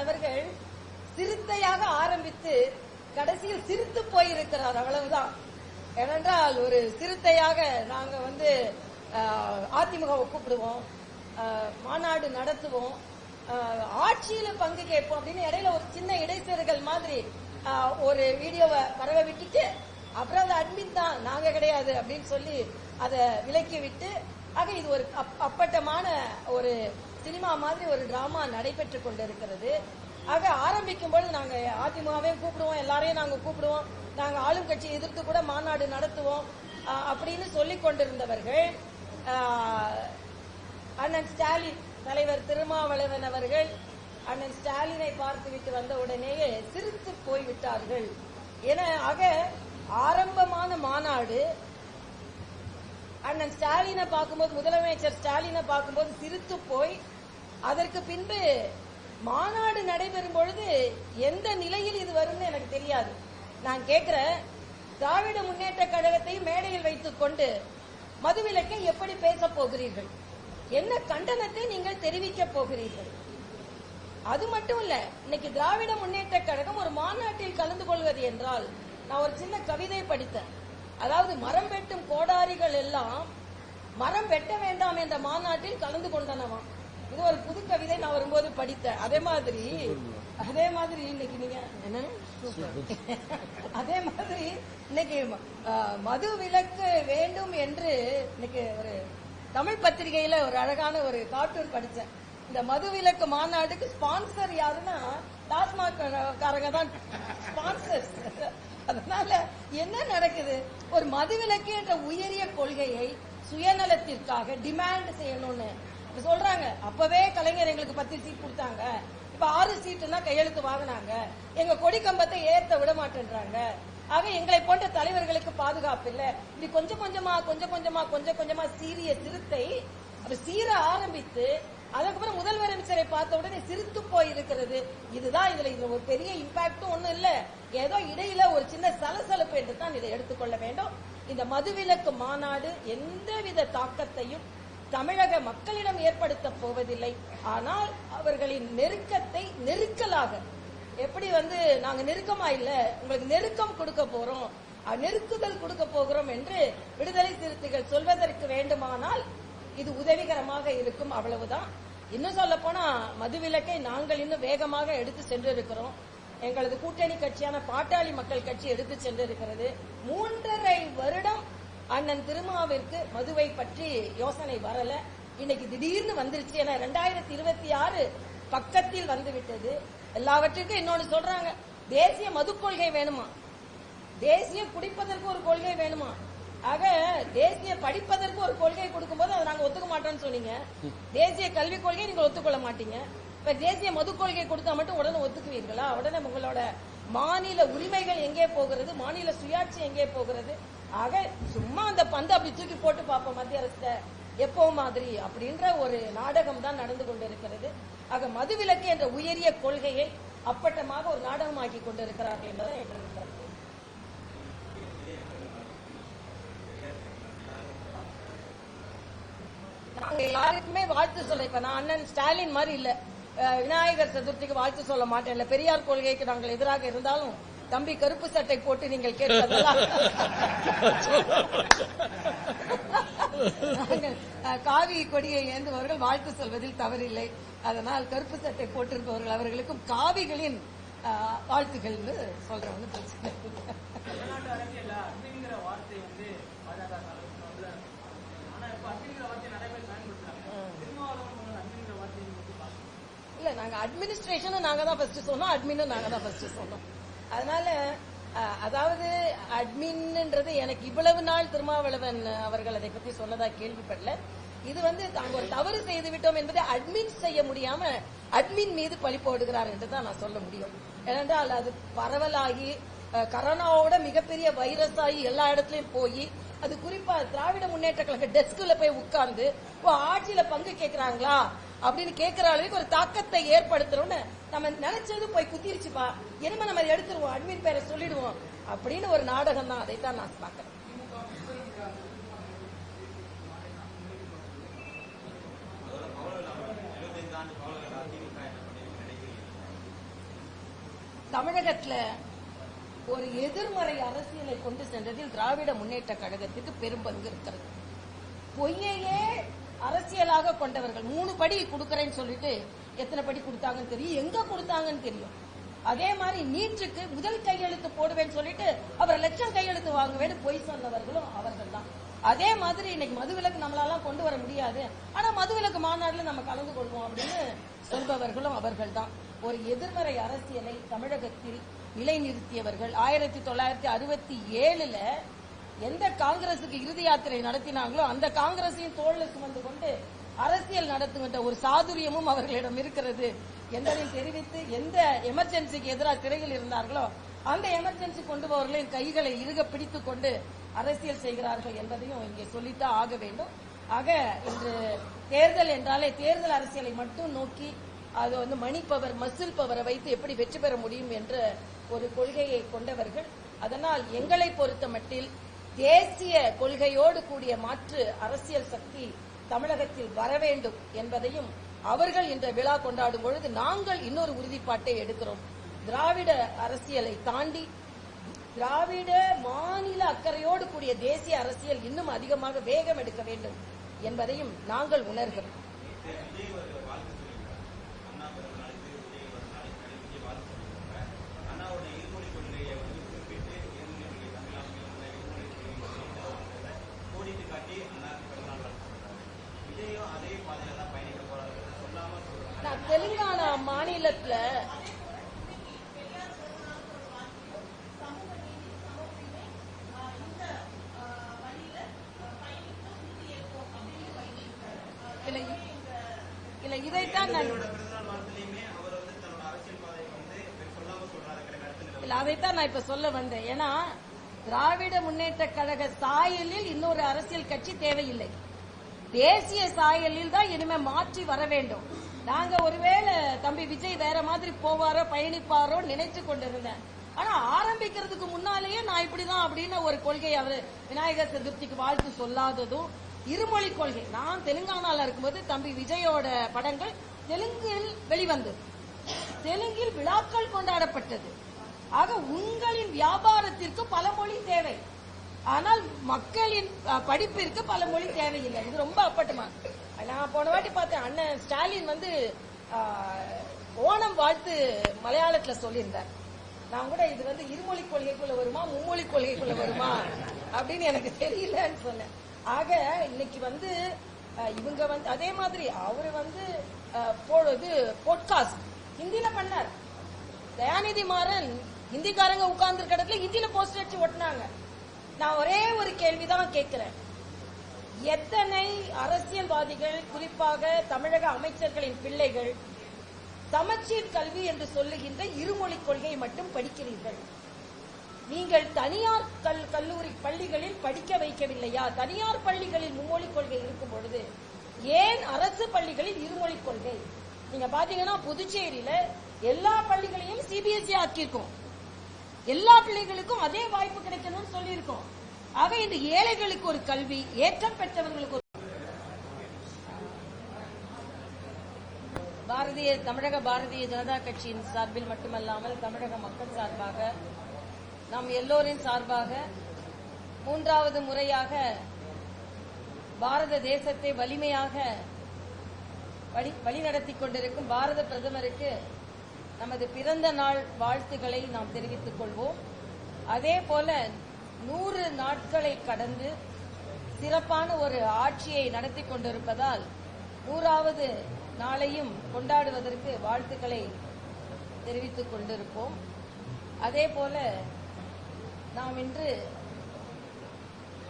வளவன் அவர்கள் சிறுத்தையாக ஆரம்பித்து கடைசியில் சிரித்து போயிருக்கிறார் அவ்வளவுதான். ஏனென்றால் ஒரு சிறுத்தையாக நாங்க வந்து அதிமுக அதிமுகவை கூப்பிடுவோம் மாநாடு நடத்துவோம் ஆட்சியில பங்கு கேட்போம் அப்படின்னு இடையில ஒரு சின்ன இடைத்தேர்தல் மாதிரி ஒரு வீடியோவை பரவ விட்டுட்டு அப்புறம் அது அட்மின் தான் நாங்க கிடையாது அப்படின்னு சொல்லி அதை விலக்கி விட்டு ஆக இது ஒரு அப்பட்டமான ஒரு சினிமா மாதிரி ஒரு டிராமா நடைபெற்று கொண்டிருக்கிறது. ஆக ஆரம்பிக்கும் பொழுது நாங்க அதிமுகவையும் கூப்பிடுவோம் எல்லாரையும் நாங்க கூப்பிடுவோம். நாங்க ஆளும் கட்சி எதிர்த்து கூட மாநாடு நடத்துவோம். அப்படின்னு சொல்லி கொண்டிருந்தவர்கள் அண்ணன் ஸ்டாலின் தலைவர் திருமாவளவன் அவர்கள் அண்ணன் ஸ்டாலினை பார்த்துவிட்டு வந்த உடனேயே சிரித்து போய்விட்டார்கள். என ஆக ஆரம்பமான மாநாடு அண்ணன் ஸ்டாலினை பார்க்கும்போது முதலமைச்சர் ஸ்டாலினை பார்க்கும்போது சிரித்து போய் அதற்கு பின்பு மாநாடு நடைபெறும் பொழுது எந்த நிலையில் இது வரும்னு எனக்கு தெரியாது. நான் கேட்கிறேன் திராவிட முன்னேற்ற கழகத்தை மேடையில் வைத்துக் கொண்டு மதுவிலக்கை எப்படி பேசப் போகிறீர்கள்? என்ன கண்டனத்தை நீங்கள் தெரிவிக்க போகிறீர்கள்? அது மட்டும் இல்ல இன்னைக்கு திராவிட முன்னேற்ற கழகம் ஒரு மாநாட்டில் கலந்து கொள்வது என்றால் நான் ஒரு சின்ன கவிதை படித்தேன். அதாவது மரம் வெட்டும் கோடாரிகள் எல்லாம் மரம் வெட்ட வேண்டாம் என்ற மாநாட்டில் கலந்து கொண்டனவாம் இது ஒரு புது கவிதை நான் வரும்போது படித்தேன். அதே மாதிரி அதே மாதிரி இன்னைக்கு நீங்க என்ன அதே மாதிரி இன்னைக்கு மது விலக்கு வேண்டும் என்று இன்னைக்கு ஒரு தமிழ் பத்திரிகையில ஒரு அழகான ஒரு கார்ட்டூன் படிச்சேன் இந்த மது விலக்கு மாநாடுக்கு ஸ்பான்சர் யாருன்னா டாஸ்மாக் காரங்க தான். ஸ்பான்சர்ஸ் அதனால என்ன நடக்குது? ஒரு மதுவிலக்கு என்ற உயரிய கொள்கையை சுயநலத்திற்காக டிமாண்ட் செய்யணும்னு. சொல்றாங்க அப்பவே கலைஞர் எங்களுக்கு பத்து சீட் கொடுத்தாங்க. இப்ப ஆறு சீட்டுனா கையெழுத்து வாங்கினாங்க. எங்க கொடி கம்பத்தை ஏத்த விட மாட்டேன்றாங்க. ஆக எங்களை போன்ற தலைவர்களுக்கு பாதுகாப்பு இல்ல. இப்படி கொஞ்சம் கொஞ்சமா கொஞ்சம் கொஞ்சமா கொஞ்சம் கொஞ்சமா சீரிய திருத்தை சீர ஆரம்பித்து அதுக்கப்புறம் முதல்வரமைச்சரை பார்த்த உடனே சிரித்து போய் இருக்கிறது இதுதான் இதுல இது ஒரு பெரிய இம்பாக்டும் ஒண்ணும் இல்ல. ஏதோ இடையில ஒரு சின்ன சலசலப்பு என்று தான் இதை எடுத்துக்கொள்ள வேண்டும். இந்த மதுவிலக்கு மாநாடு எந்தவித தாக்கத்தையும் தமிழக மக்களிடம் ஏற்படுத்த போவதில்லை. ஆனால் அவர்களின் நெருக்கத்தை நெருக்கலாக எப்படி வந்து நாங்க நெருக்கமா இல்ல உங்களுக்கு நெருக்கம் கொடுக்க போறோம் நெருக்குதல் கொடுக்க போகிறோம் என்று விடுதலை சிறுத்தைகள் சொல்வதற்கு வேண்டுமானால் இது உதவிகரமாக இருக்கும் அவ்வளவுதான். இன்னும் சொல்ல போனா மதுவிலக்கை நாங்கள் இன்னும் வேகமாக எடுத்து சென்றிருக்கிறோம். எங்களது கூட்டணி கட்சியான பாட்டாளி மக்கள் கட்சி எடுத்து சென்றிருக்கிறது. மூன்றரை வருடம் அண்ணன் திருமாவிற்கு மதுவை பற்றி யோசனை வரல. இன்னைக்கு திடீர்னு வந்துருச்சு. ஏன்னா ரெண்டாயிரத்தி இருபத்தி ஆறு பக்கத்தில் வந்து விட்டது எல்லாவற்றுக்கும் இன்னொன்னு சொல்றாங்க. தேசிய மது கொள்கை வேணுமா? தேசிய குடிப்பதற்கு ஒரு கொள்கை வேணுமா? ஆக தேசிய படிப்பதற்கு ஒரு கொள்கை கொடுக்கும்போது அதை நாங்க ஒத்துக்க மாட்டோம்னு சொன்னீங்க. தேசிய கல்விக் கொள்கையை நீங்க ஒத்துக்கொள்ள மாட்டீங்க. இப்ப தேசிய மது கொள்கை கொடுத்தா மட்டும் உடனே ஒத்துக்குவீர்களா? உடனே உங்களோட மாநில உரிமைகள் எங்கே போகிறது? மாநில சுயாட்சி எங்கே போகிறது? ஆக சும்மா அந்த பந்து அப்படி தூக்கி போட்டு பார்ப்போம். மத்திய அரசு எப்போ மாதிரி அப்படின்ற ஒரு நாடகம் தான் நடந்து கொண்டிருக்கிறது. ஆக மதுவிலக்கு என்ற உயரிய கொள்கையை அப்பட்டமாக ஒரு நாடகமாக்கி கொண்டிருக்கிறார்கள் என்பதை எங்களுக்கு கருத்து. நாங்க யாருக்குமே வாழ்த்து சொல்ல இப்ப நான் அண்ணன் ஸ்டாலின் மாதிரி இல்ல. விநாயகர் சதுர்த்திக்கு வாழ்த்து சொல்ல மாட்டேன். இல்ல பெரியார் கொள்கைக்கு நாங்கள் எதிராக இருந்தாலும் தம்பி கருப்பு சட்டை போட்டு நீங்கள் கேட்டதெல்லாம் காவி கொடியை ஏந்துபவர்கள் வாழ்த்து சொல்வதில் தவறில்லை. அதனால் கருப்பு சட்டை போட்டிருப்பவர்கள் அவர்களுக்கும் காவிகளின் வாழ்த்துகள் சொல்றேன். பிரச்சனை இல்லை. தமிழ்நாட்டு அரசியல்ல அட்மின்ங்கிற வார்த்தை வந்து பாஜக சார்பில் ஆனா இப்ப அட்மின்ங்கிற வார்த்தை நிறைய பேர் பயன்படுத்துறாங்க திருமாவளவன் சொன்ன அட்மின்ங்கிற வார்த்தையை நீங்க எப்படி நாங்க அட்மினிஸ்ட்ரேஷனும் நாங்க தான் ஃபர்ஸ்ட் சொன்னோம் அட்மின் நாங்க தான் ஃபர்ஸ்ட் சொன்னோம். அதனால அதாவது அட்மின்ன்றது எனக்கு இவ்வளவு நாள் திருமாவளவன் அவர்கள் அதை பத்தி சொன்னதா கேள்விப்படல. இது வந்து தாங்க ஒரு தவறு செய்து விட்டோம் என்பதை அட்மின் செய்ய முடியாம அட்மின் மீது பழி போடுகிறார் என்று தான் நான் சொல்ல முடியும். ஏனென்றால் அது பரவலாகி கரோனாவோட மிகப்பெரிய வைரஸ் ஆகி எல்லா இடத்துலயும் போய் அது குறிப்பா திராவிட முன்னேற்ற கழக டெஸ்க்ல போய் உட்கார்ந்து ஆட்சியில பங்கு கேட்கிறாங்களா? அப்படின்னு கேட்கிற அளவுக்கு ஒரு தாக்கத்தை ஏற்படுத்தணும்னு நம்ம நினைச்சது போய் குத்திருச்சுப்பா. என்னமா நம்ம அதை எடுத்துருவோம்? அட்மின் பேரை சொல்லிடுவோம். அப்படின்னு ஒரு நாடகம் தான் அதைத்தான் நான் பாக்குறேன் தமிழகத்துல ஒரு எதிர்மறை அரசியலை கொண்டு சென்றதில் திராவிட முன்னேற்ற கழகத்துக்கு பெரும் பங்கு இருக்கிறது. பொய்யையே அரசியலாக கொண்டவர்கள். மூணு படி கொடுக்கறேன்னு சொல்லிட்டு எத்தனை படி கொடுத்தாங்கன்னு தெரியும். எங்க கொடுத்தாங்கன்னு தெரியும். அதே மாதிரி நீட்டுக்கு முதல் கையெழுத்து போடுவேன்னு சொல்லிட்டு அவர் லட்சம் கையெழுத்து வாங்குவேன்னு பொய் சொன்னவர்களும் அவர்கள் தான் அதே மாதிரி இன்னைக்கு மதுவிலக்கு நம்மளால கொண்டு வர முடியாது. ஆனா மதுவிலக்கு மாநாடுல நம்ம கலந்து கொள்வோம் அப்படின்னு சொல்பவர்களும் அவர்கள் தான் ஒரு எதிர்மறை அரசியலை தமிழகத்தில் நிலைநிறுத்தியவர்கள். ஆயிரத்தி தொள்ளாயிரத்தி அறுபத்தி ஏழுல எந்த காங்கிரசுக்கு இறுதி யாத்திரை நடத்தினாங்களோ அந்த காங்கிரஸையும் தோழலுக்கு சுமந்து கொண்டு அரசியல் நடத்துகின்ற ஒரு சாதுரியமும் அவர்களிடம் இருக்கிறது என்பதையும் தெரிவித்து எந்த எமர்ஜென்சிக்கு எதிராக திரையில் இருந்தார்களோ அந்த எமர்ஜென்சி கொண்டு போவர்களின் கைகளை இறுக பிடித்துக் கொண்டு அரசியல் செய்கிறார்கள் என்பதையும் இங்கே சொல்லித்தான் ஆக வேண்டும். ஆக இன்று தேர்தல் என்றாலே தேர்தல் அரசியலை மட்டும் நோக்கி அது வந்து மணி பவர் மசில் பவரை வைத்து எப்படி வெற்றி பெற முடியும் என்ற ஒரு கொள்கையை கொண்டவர்கள். அதனால் எங்களை பொறுத்த மட்டில் தேசிய கொள்கையோடு கூடிய மாற்று அரசியல் சக்தி தமிழகத்தில் வர வேண்டும் என்பதையும் அவர்கள் இந்த விழா கொண்டாடும் பொழுது நாங்கள் இன்னொரு உறுதிப்பாட்டை எடுக்கிறோம். திராவிட அரசியலை தாண்டி திராவிட மாநில அக்கறையோடு கூடிய தேசிய அரசியல் இன்னும் அதிகமாக வேகம் எடுக்க வேண்டும் என்பதையும் நாங்கள் உணர்கிறோம் நான் தெலுங்கானா மாநிலத்துல இல்ல இ- இல்ல இதைத்தான் நான் இல்ல அதைத்தான் நான் இப்ப சொல்ல வந்தேன். ஏன்னா திராவிட முன்னேற்ற கழக சாயலில் இன்னொரு அரசியல் கட்சி தேவையில்லை. தேசிய சாயலில் தான் இனிமே மாற்றி வர வேண்டும். நாங்க ஒருவேளை தம்பி விஜய் வேற மாதிரி போவாரோ பயணிப்பாரோ நினைச்சு கொண்டிருந்தேன். ஆனா ஆரம்பிக்கிறதுக்கு முன்னாலேயே நான் இப்படிதான் அப்படின்னு ஒரு கொள்கை அவர் விநாயகர் சதுர்த்திக்கு வாழ்த்து சொல்லாததும் இருமொழி கொள்கை. நான் தெலுங்கானால இருக்கும்போது தம்பி விஜயோட படங்கள் தெலுங்கில் வெளிவந்தது. தெலுங்கில் விழாக்கள் கொண்டாடப்பட்டது. ஆக உங்களின் வியாபாரத்திற்கு பல மொழி தேவை. ஆனால் மக்களின் படிப்பிற்கு பல மொழி தேவையில்லை. இது ரொம்ப அப்பட்டமா நான் போன வாட்டி பார்த்தேன் அண்ணன் ஸ்டாலின் வந்து ஓணம் வாழ்த்து மலையாளத்துல சொல்லியிருந்தார். நான் கூட இது வந்து இருமொழி கொள்கைக்குள்ள வருமா மும்மொழி கொள்கைக்குள்ள வருமா அப்படின்னு எனக்கு தெரியலன்னு சொன்னேன். ஆக இன்னைக்கு வந்து இவங்க வந்து அதே மாதிரி அவர் வந்து அஹ், போ- இது போட்காஸ்ட் பண்ணார். தயாநிதி மாறன் ஹிந்திக்காரங்க உட்கார்ந்து இடத்துல ஹிந்தியில போஸ்டர் வச்சு ஒட்டினாங்க. நான் ஒரே ஒரு கேள்விதான் கேட்கிறேன். எத்தனை அரசியல்வாதிகள் குறிப்பாக தமிழக அமைச்சர்களின் பிள்ளைகள் சமச்சீர் கல்வி என்று சொல்லுகின்ற இருமொழி கொள்கையை மட்டும் படிக்கிறீர்கள்? நீங்கள் தனியார் கல் கல்லூரி பள்ளிகளில் படிக்க வைக்கவில்லையா? தனியார் பள்ளிகளில் மும்மொழிக் கொள்கை இருக்கும் பொழுது ஏன் அரசு பள்ளிகளில் இருமொழிக் கொள்கை? நீங்க பாத்தீங்கன்னா புதுச்சேரியில எல்லா பள்ளிகளையும் சிபிஎஸ்இ ஆக்கியிருக்கோம். எல்லா பிள்ளைகளுக்கும் அதே வாய்ப்பு கிடைக்கணும்னு சொல்லியிருக்கோம். ஆக இந்த ஏழைகளுக்கு ஒரு கல்வி ஏற்றம் பெற்றவர்களுக்கு ஒரு பாரதிய தமிழக பாரதிய ஜனதா கட்சியின் சார்பில் மட்டுமல்லாமல் தமிழக மக்கள் சார்பாக நாம் எல்லோரின் சார்பாக மூன்றாவது முறையாக பாரத தேசத்தை வலிமையாக வழி வழிநடத்தி கொண்டிருக்கும் பாரத பிரதமருக்கு நமது பிறந்த நாள் வாழ்த்துக்களை நாம் தெரிவித்துக் கொள்வோம். அதே போல நூறு நாட்களை கடந்து சிறப்பான ஒரு ஆட்சியை நடத்தி கொண்டிருப்பதால் நூறாவது நாளையும் கொண்டாடுவதற்கு வாழ்த்துக்களை தெரிவித்துக் கொண்டிருப்போம். அதே போல நாம் இன்று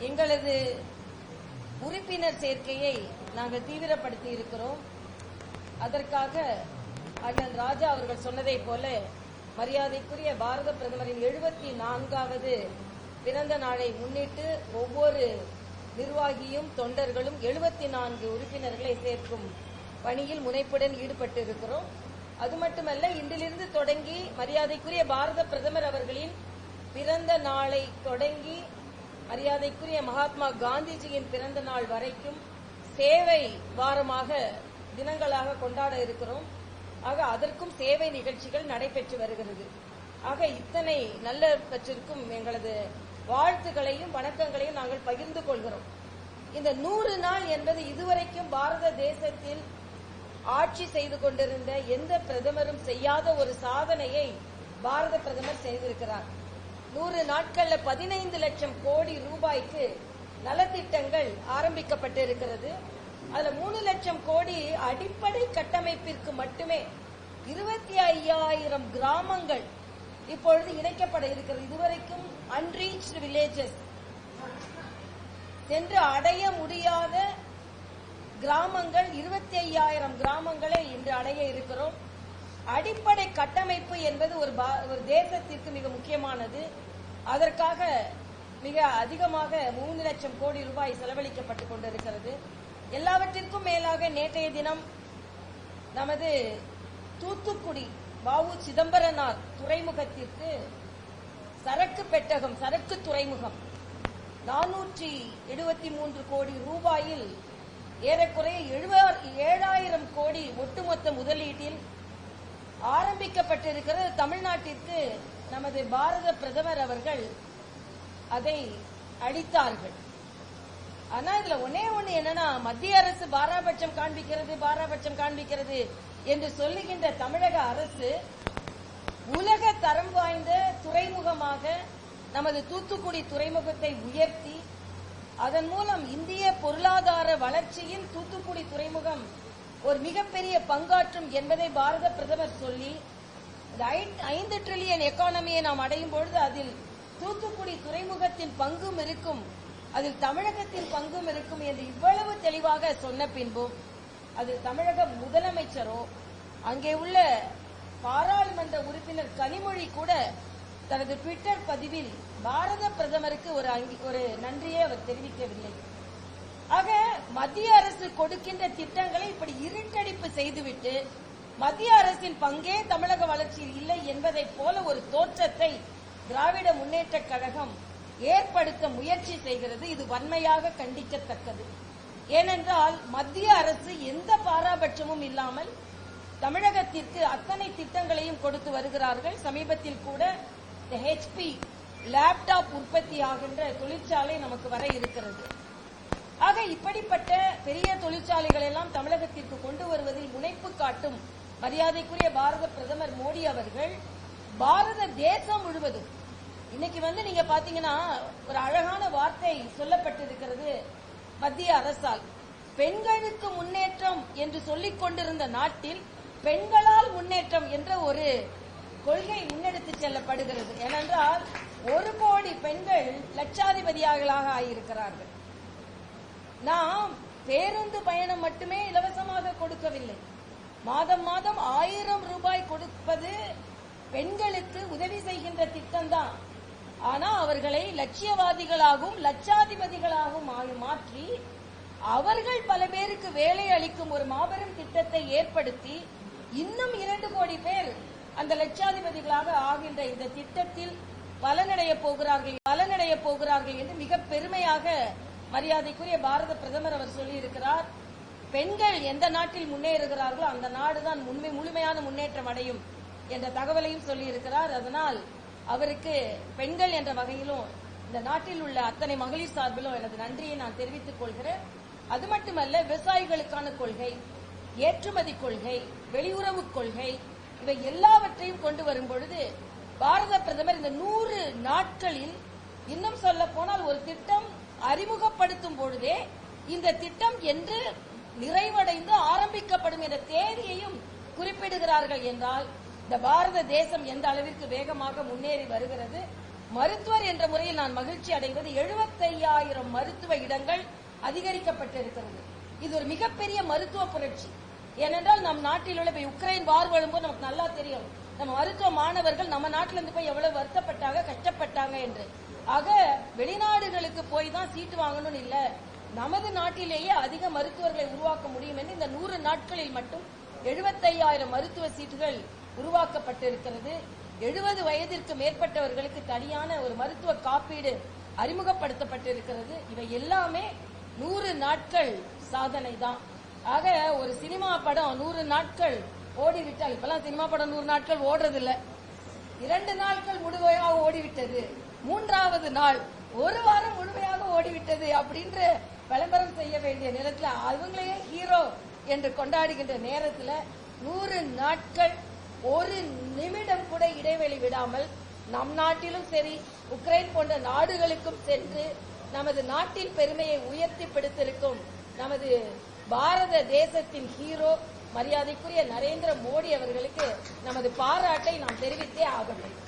எங்களது உறுப்பினர் சேர்க்கையை நாங்கள் தீவிரப்படுத்தி இருக்கிறோம். அதற்காக அண்ணன் ராஜா அவர்கள் சொன்னதைப் போல மரியாதைக்குரிய பாரத பிரதமரின் எழுபத்தி நான்காவது பிறந்த நாளை முன்னிட்டு ஒவ்வொரு நிர்வாகியும் தொண்டர்களும் எழுபத்தி நான்கு உறுப்பினர்களை சேர்க்கும் பணியில் முனைப்புடன் ஈடுபட்டு இருக்கிறோம் அது மட்டுமல்ல இன்றிலிருந்து தொடங்கி மரியாதைக்குரிய பாரத பிரதமர் அவர்களின் பிறந்த நாளை தொடங்கி மரியாதைக்குரிய மகாத்மா காந்திஜியின் பிறந்த நாள் வரைக்கும் சேவை வாரமாக தினங்களாக கொண்டாட இருக்கிறோம். ஆக அதற்கும் சேவை நிகழ்ச்சிகள் நடைபெற்று வருகிறது. ஆக இத்தனை நல்ல பெற்றிருக்கும் எங்களது வாழ்த்துக்களையும் வணக்கங்களையும் நாங்கள் பகிர்ந்து கொள்கிறோம். இந்த நூறு நாள் என்பது இதுவரைக்கும் பாரத தேசத்தில் ஆட்சி செய்து கொண்டிருந்த எந்த பிரதமரும் செய்யாத ஒரு சாதனையை பாரத பிரதமர் செய்திருக்கிறார். நூறு நாட்கள்ல பதினைந்து லட்சம் கோடி ரூபாய்க்கு நலத்திட்டங்கள் ஆரம்பிக்கப்பட்டு இருக்கிறது அதுல மூணு லட்சம் கோடி அடிப்படை கட்டமைப்பிற்கு மட்டுமே இருபத்தி ஐயாயிரம் கிராமங்கள் இப்பொழுது இணைக்கப்பட இருக்கிறது. இதுவரைக்கும் அன்ரீச்டு வில்லேஜஸ் சென்று அடைய முடியாத கிராமங்கள் இருபத்தி ஐயாயிரம் கிராமங்களை இன்று அடைய இருக்கிறோம். அடிப்படை கட்டமைப்பு என்பது ஒரு பா- ஒரு தேசத்திற்கு மிக முக்கியமானது. அதற்காக மிக அதிகமாக மூணு லட்சம் கோடி ரூபாய் செலவழிக்கப்பட்டுக் கொண்டிருக்கிறது. எல்லாவற்றிற்கும் மேலாக நேற்றைய தினம் நமது தூத்துக்குடி பாவு சிதம்பரனார் துறைமுகத்திற்கு சரக்கு பெட்டகம் சரக்கு துறைமுகம் நானூற்றி எழுபத்தி மூன்று கோடி ரூபாயில் ஏறக்குறைய ஏழாயிரம் கோடி ஒட்டுமொத்த முதலீட்டில் ஆரம்பிக்கப்பட்டிருக்கிறது. தமிழ்நாட்டிற்கு நமது பாரத பிரதமர் அவர்கள் அதை அளித்தார்கள். ஆனா இதுல ஒன்னே ஒண்ணு என்னன்னா மத்திய அரசு பாராபட்சம் காண்பிக்கிறது பாராபட்சம் காண்பிக்கிறது என்று சொல்லுகின்ற தமிழக அரசு உலக தரம் வாய்ந்த துறைமுகமாக நமது தூத்துக்குடி துறைமுகத்தை உயர்த்தி அதன் மூலம் இந்திய பொருளாதார வளர்ச்சியில் தூத்துக்குடி துறைமுகம் ஒரு மிகப்பெரிய பங்காற்றும் என்பதை பாரத பிரதமர் சொல்லி ஐ- ஐந்து ட்ரில்லியன் எக்கானமியை நாம் அடையும் பொழுது அதில் தூத்துக்குடி துறைமுகத்தின் பங்கும் இருக்கும் அதில் தமிழகத்தின் பங்கும் இருக்கும் என்று இவ்வளவு தெளிவாக சொன்ன பின்பும் அதில் தமிழக முதலமைச்சரோ அங்கே உள்ள பாராளுமன்ற உறுப்பினர் கனிமொழி கூட தனது ட்விட்டர் பதிவில் பாரத பிரதமருக்கு ஒரு ஒரு நன்றியை அவர் தெரிவிக்கவில்லை. மத்திய அரசு கொடுக்கின்ற திட்டங்களை இப்படி இருட்டடிப்பு செய்துவிட்டு மத்திய அரசின் பங்கே தமிழக வளர்ச்சியில் இல்லை என்பதைப் போல ஒரு தோற்றத்தை திராவிட முன்னேற்றக் கழகம் ஏற்படுத்த முயற்சி செய்கிறது. இது வன்மையாக கண்டிக்கத்தக்கது. ஏனென்றால் மத்திய அரசு எந்த பாராபட்சமும் இல்லாமல் தமிழகத்திற்கு அத்தனை திட்டங்களையும் கொடுத்து வருகிறார்கள். சமீபத்தில் கூட ஹெச்பி லேப்டாப் உற்பத்தி ஆகின்ற தொழிற்சாலை நமக்கு வர இருக்கிறது. ஆக இப்படிப்பட்ட பெரிய தொழிற்சாலைகள் எல்லாம் தமிழகத்திற்கு கொண்டு வருவதில் முனைப்பு காட்டும் மரியாதைக்குரிய பாரத பிரதமர் மோடி அவர்கள் பாரத தேசம் முழுவதும். இன்னைக்கு வந்து நீங்க பாத்தீங்கன்னா ஒரு அழகான வார்த்தை சொல்லப்பட்டிருக்கிறது மத்திய அரசால். பெண்களுக்கு முன்னேற்றம் என்று சொல்லிக் கொண்டிருந்த நாட்டில் பெண்களால் முன்னேற்றம் என்ற ஒரு கொள்கை முன்னெடுத்து செல்லப்படுகிறது. ஏனென்றால் ஒரு கோடி பெண்கள் லட்சாதிபதியாகளாக ஆகியிருக்கிறார்கள். நாம் பேருந்து பயணம் மட்டுமே இலவசமாக கொடுக்கவில்லை. மாதம் மாதம் ஆயிரம் ரூபாய் கொடுப்பது பெண்களுக்கு உதவி செய்கின்ற திட்டம்தான். ஆனா அவர்களை லட்சியவாதிகளாகவும் லட்சாதிபதிகளாகவும் மாற்றி அவர்கள் பல பேருக்கு வேலை அளிக்கும் ஒரு மாபெரும் திட்டத்தை ஏற்படுத்தி இன்னும் இரண்டு கோடி பேர் அந்த லட்சாதிபதிகளாக ஆகின்ற இந்த திட்டத்தில் பலனடைய போகிறார்கள் பலனடைய போகிறார்கள் என்று மிக பெருமையாக மரியாதைக்குரிய பாரத பிரதமர் அவர் சொல்லியிருக்கிறார் பெண்கள் எந்த நாட்டில் முன்னேறுகிறார்களோ அந்த நாடுதான் உண்மை முழுமையான முன்னேற்றம் அடையும் என்ற தகவலையும் சொல்லியிருக்கிறார். அதனால் அவருக்கு பெண்கள் என்ற வகையிலும் இந்த நாட்டில் உள்ள அத்தனை மகளிர் சார்பிலும் எனது நன்றியை நான் தெரிவித்துக் கொள்கிறேன். அது மட்டுமல்ல விவசாயிகளுக்கான கொள்கை ஏற்றுமதி கொள்கை வெளியுறவு கொள்கை இவை எல்லாவற்றையும் கொண்டு வரும் பொழுது பாரத பிரதமர் இந்த நூறு நாட்களில் இன்னும் சொல்ல போனால் ஒரு திட்டம் அறிமுகப்படுத்தும் பொழுதே இந்த திட்டம் என்று நிறைவடைந்து ஆரம்பிக்கப்படும் என்ற தேதியையும் குறிப்பிடுகிறார்கள் என்றால் இந்த பாரத தேசம் எந்த அளவிற்கு வேகமாக முன்னேறி வருகிறது மருத்துவர் என்ற முறையில் நான் மகிழ்ச்சி அடைவது 75000 மருத்துவ இடங்கள் அதிகரிக்கப்பட்டிருக்கிறது. இது ஒரு மிகப்பெரிய மருத்துவ புரட்சி. ஏனென்றால் நம் நாட்டில் உள்ள இப்ப உக்ரைன் வார் வரும்போது நமக்கு நல்லா தெரியும். நம்ம மருத்துவ மாணவர்கள் நம்ம நாட்டிலிருந்து போய் எவ்வளவு வருத்தப்பட்டாங்க கஷ்டப்பட்டாங்க என்று. ஆக வெளிநாடுகளுக்கு போய் தான் சீட்டு வாங்கணும்னு இல்ல. நமது நாட்டிலேயே அதிக மருத்துவர்களை உருவாக்க முடியும் என்று இந்த நூறு நாட்களில் மட்டும் 75000 மருத்துவ சீட்டுகள் உருவாக்கப்பட்டிருக்கிறது. எழுபது வயதிற்கு மேற்பட்டவர்களுக்கு தனியான ஒரு மருத்துவ காப்பீடு அறிமுகப்படுத்தப்பட்டிருக்கிறது. இவை எல்லாமே நூறு நாட்கள் சாதனை தான். ஆக ஒரு சினிமா படம் நூறு நாட்கள் ஓடிவிட்டால் இப்பெல்லாம் சினிமா படம் நூறு நாட்கள் ஓடுறதில்லை. இரண்டு நாட்கள் முழுமையாக ஓடிவிட்டது. மூன்றாவது நாள். ஒரு வாரம் முழுமையாக ஓடிவிட்டது அப்படின்ற விளம்பரம் செய்ய வேண்டிய நேரத்தில் அவங்களையே ஹீரோ என்று கொண்டாடுகின்ற நேரத்தில் நூறு நாட்கள் ஒரு நிமிடம் கூட இடைவெளி விடாமல் நம் நாட்டிலும் சரி உக்ரைன் போன்ற நாடுகளுக்கும் சென்று நமது நாட்டின் பெருமையை உயர்த்தி பிடித்திருக்கும் நமது பாரத தேசத்தின் ஹீரோ மரியாதைக்குரிய நரேந்திர மோடி அவர்களுக்கு நமது பாராட்டை நாம் தெரிவித்தே ஆக வேண்டும்